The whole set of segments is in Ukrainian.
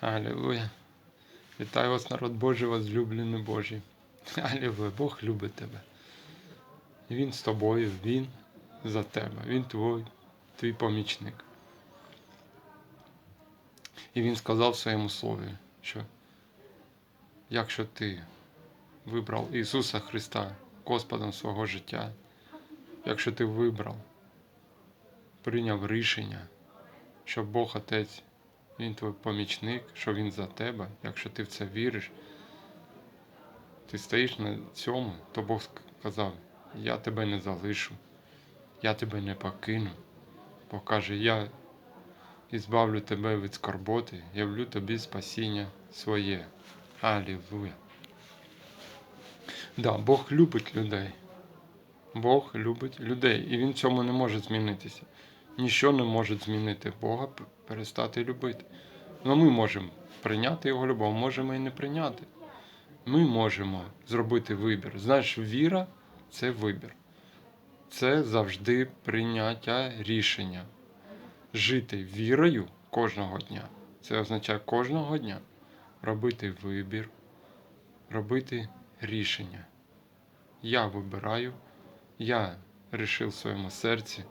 Алілуя. Вітаю вас, народ Божий, возлюблений Божий. Алілуя, Бог любить тебе. Він з тобою, Він за тебе, Він твій, твій помічник. І він сказав в своєму слові, що якщо ти вибрав Ісуса Христа Господом свого життя, якщо ти вибрав, прийняв рішення, що Бог Отець, Він твій помічник, що Він за тебе, якщо ти в це віриш, ти стоїш на цьому, то Бог сказав, я тебе не залишу, я тебе не покину. Бог каже, я і збавлю тебе від скорботи, явлю тобі спасіння своє. Алілуя. Да, Бог любить людей. Бог любить людей, і Він цьому не може змінитися. Ніщо не може змінити Бога, перестати любити. Ну ми можемо прийняти Його любов, можемо і не прийняти. Ми можемо зробити вибір. Знаєш, віра це вибір. Це завжди прийняття рішення жити вірою кожного дня. Це означає кожного дня робити вибір, робити рішення. Я вибираю, я вирішив в своєму серці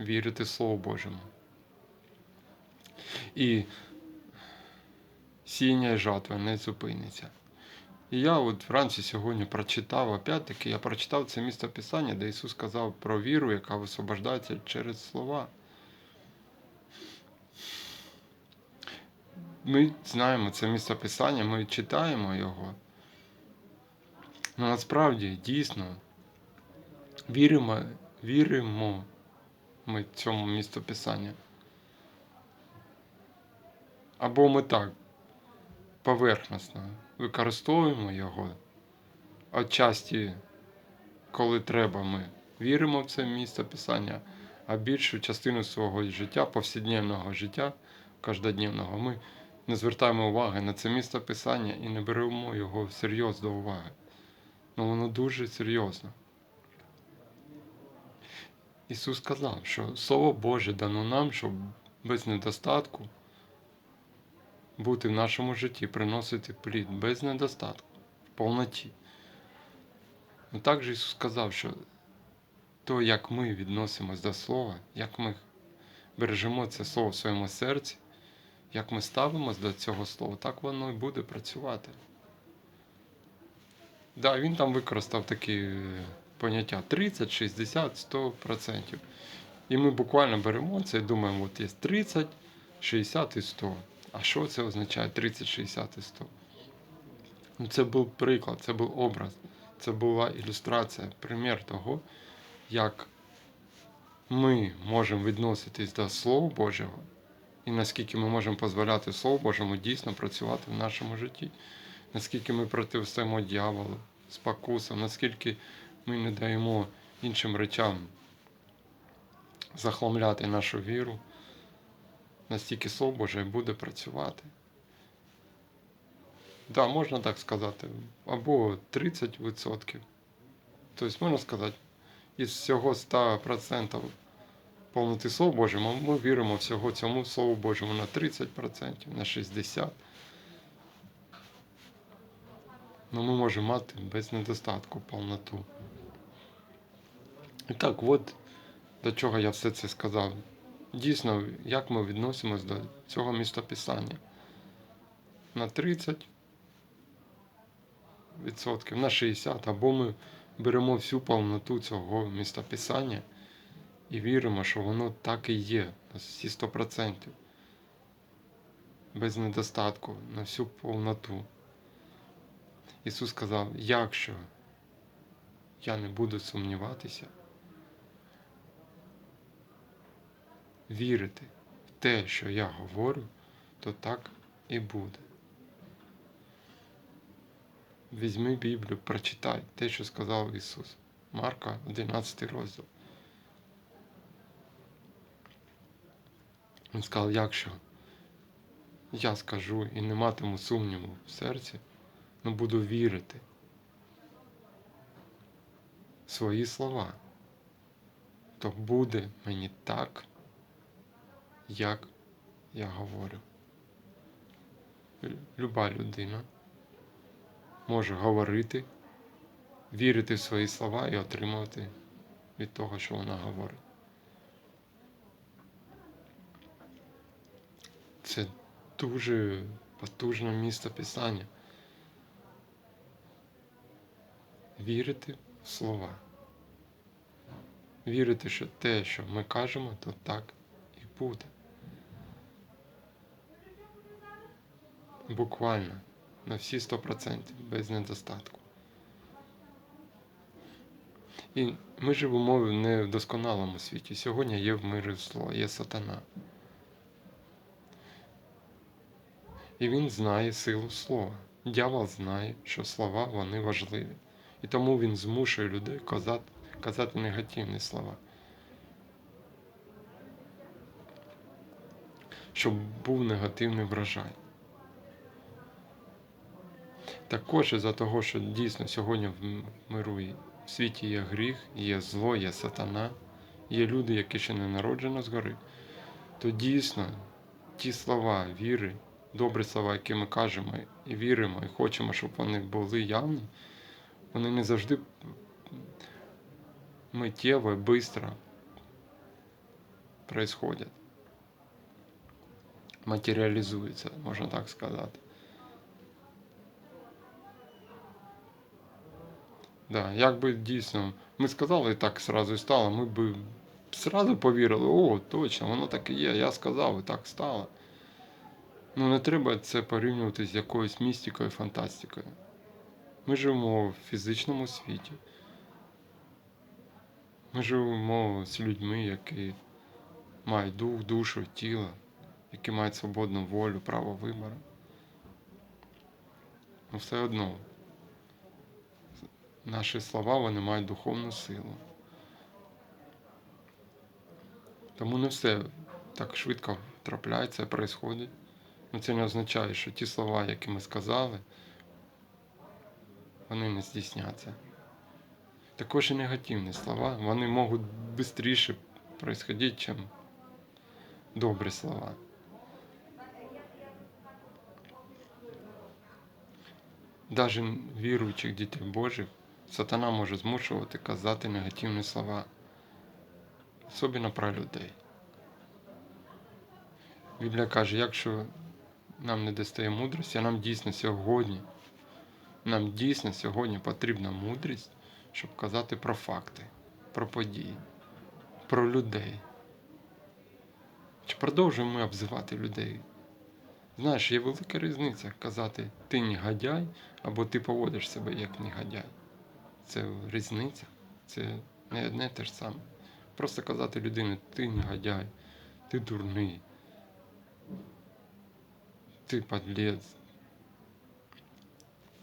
вірити Слову Божому. І сіння і жатва не зупиниться. І я от вранці сьогодні прочитав, опять-таки, я прочитав це місце Писання, де Ісус сказав про віру, яка висвобождається через слова. Ми знаємо це місце Писання, ми читаємо його. Ну, насправді, дійсно, віримо, віримо ми цьому місту. Або ми так поверхносно використовуємо його, отчасті, коли треба, ми віримо в це місце Писання, а більшу частину свого життя, повсякденного життя, кожнодневного, ми не звертаємо уваги на це місце Писання і не беремо його всерйоз до уваги. Ну воно дуже серйозно. Ісус сказав, що Слово Боже дано нам, щоб без недостатку бути в нашому житті, приносити плід без недостатку, в повноті. Ну також Ісус сказав, що то, як ми відносимось до Слова, як ми бережемо це Слово в своєму серці, як ми ставимось до цього слова, так воно і буде працювати. Да, він там використав такі е, поняття 30, 60, 100%. І ми буквально беремо це і думаємо, от є 30, 60 і 100. А що це означає 30, 60 і 100? Ну, це був приклад, це був образ, це була ілюстрація, примір того, як ми можемо відноситись до Слова Божого і наскільки ми можемо дозволяти Слову Божому дійсно працювати в нашому житті, наскільки ми протистоїмо дьяволу, спокусам, наскільки ми не даємо іншим речам захламляти нашу віру, настільки Слово Боже буде працювати. Так, да, можна так сказати, або 30%. Тобто, можна сказати, із всього 100% повноти Слова Божого, ми віримо всього цьому Слову Божому на 30%, на 60%. Ну, ми можемо мати без недостатку повноту. І так, от до чого я все це сказав. Дійсно, як ми відносимось до цього містописання? На 30%, на 60%, або ми беремо всю повноту цього містописання і віримо, що воно так і є, на всі 100%, без недостатку, на всю повноту. Ісус сказав, якщо я не буду сумніватися, вірити в те, що я говорю, то так і буде. Візьми Біблію, прочитай те, що сказав Ісус. Марка, 11 розділ. Він сказав, якщо я скажу і не матиму сумніву в серці, ну буду вірити в свої слова, то буде мені так, як я говорю. люба людина може говорити, вірити в свої слова і отримувати від того, що вона говорить. Це дуже потужне місце писання. Вірити в слова. Вірити, що те, що ми кажемо, то так і буде. Буквально на всі 100%, без недостатку. І ми живемо не в досконалому світі. Сьогодні є в мирі зло, є сатана. І він знає силу слова. Дявол знає, що слова вони важливі. І тому він змушує людей казати, казати негативні слова. Щоб був негативний врожай. Також із-за того, що дійсно сьогодні в миру в світі є гріх, є зло, є сатана, є люди, які ще не народжені згори, то дійсно ті слова віри, добрі слова, які ми кажемо і віримо, і хочемо, щоб вони були явні, вони не завжди миттєво і швидко происходять. Матеріалізуються, можна так сказати. Да, якби дійсно ми сказали так сразу і стало, ми б сразу повірили, о, точно, воно так і є, я сказав, і так стало. Ну не треба це порівнювати з якоюсь містикою, фантастикою. Ми живемо в фізичному світі. Ми живемо з людьми, які мають дух, душу, тіло, які мають свободну волю, право вибору. Ну все одно наші слова вони мають духовну силу. Тому не все так швидко трапляється, происходить. Ну це не означає, що ті слова, які ми сказали, вони не здійсняться. Також і негативні слова, вони можуть швидше происходити, ніж добрі слова. Даже віруючих дітей Божих сатана може змушувати казати негативні слова, особливо про людей. Біблія каже, якщо нам не достає мудрості, а нам дійсно сьогодні, нам дійсно сьогодні потрібна мудрість, щоб казати про факти, про події, про людей. Чи продовжуємо ми обзивати людей? Знаєш, є велика різниця казати ти негодяй або ти поводиш себе як негодяй. Це різниця, це не одне те ж саме. Просто казати людині ти негодяй, ти дурний, ти подлець,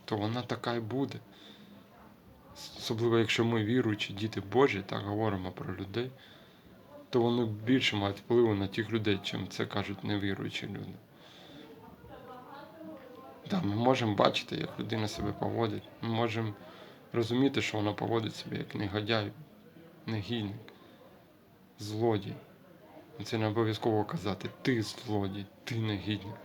то вона така й буде. Особливо, якщо ми віруючі, діти Божі, так говоримо про людей, то вони більше мають впливу на тих людей, чим це кажуть невіруючі люди. Да, ми можемо бачити, як людина себе поводить. Ми можемо розуміти, що вона поводить себе як негодяй, негідник, злодій. Це не обов'язково казати ти злодій, ти негідник.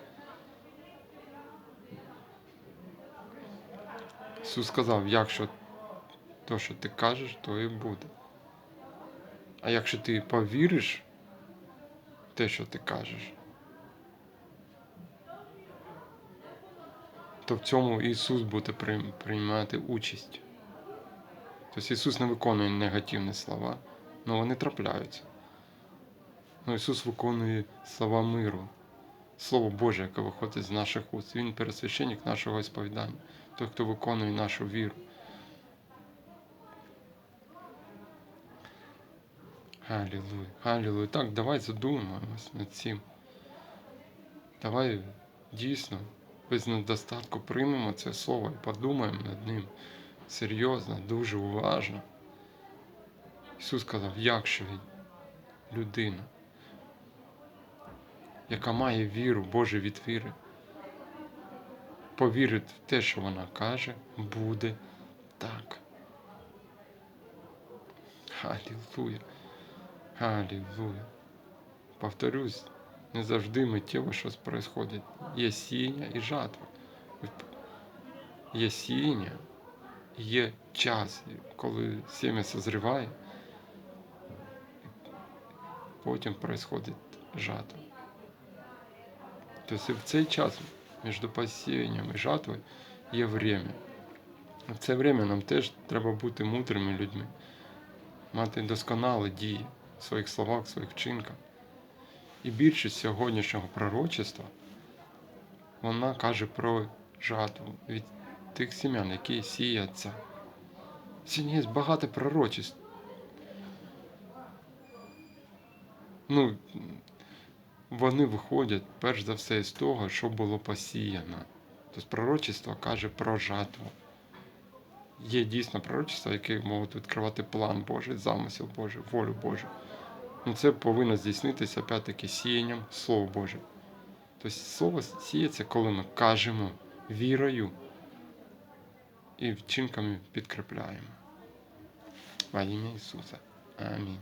Ісус сказав, якщо то, що ти кажеш, то і буде. А якщо ти повіриш в те, що ти кажеш, то в цьому Ісус буде приймати участь. Тобто Ісус не виконує негативні слова, але вони трапляються. Ну, Ісус виконує слова миру, Слово Боже, яке виходить з наших уст. Він пересвященник нашого сповідання, той, хто виконує нашу віру. Галілуя, Галілуя. Так, давай задумаємось над цим. Давай дійсно без недостатку приймемо це слово і подумаємо над ним серйозно, дуже уважно. Ісус сказав, якщо людина, яка має віру, Боже від віри, повірить в те, що вона каже, буде так. Галілуя. Галілуя. Повторюсь, Не завжди миттєво щось відбувається. Є сіяння і жатва. Є сіяння, є час, коли сім'я созріває, потім відбувається жатва. Тобто в цей час між посіянням і жатвою є время. В це время нам теж треба бути мудрими людьми, мати досконалі дії в своїх словах, в своїх вчинках. І більшість сьогоднішнього пророчества вона каже про жатву тих сім'ян, які сіяться. Сьогодні є багато пророчеств. Ну, вони виходять перш за все з того, що було посіяно. Тобто пророчество каже про жатву. Є дійсно пророчества, які можуть відкривати план Божий, замисел Божий, волю Божу. Ну це повинно здійснитися опять-таки сіянням Слова Боже. Тобто слово сіється, коли ми кажемо вірою і вчинками підкріпляємо. Во ім'я Ісуса. Амінь.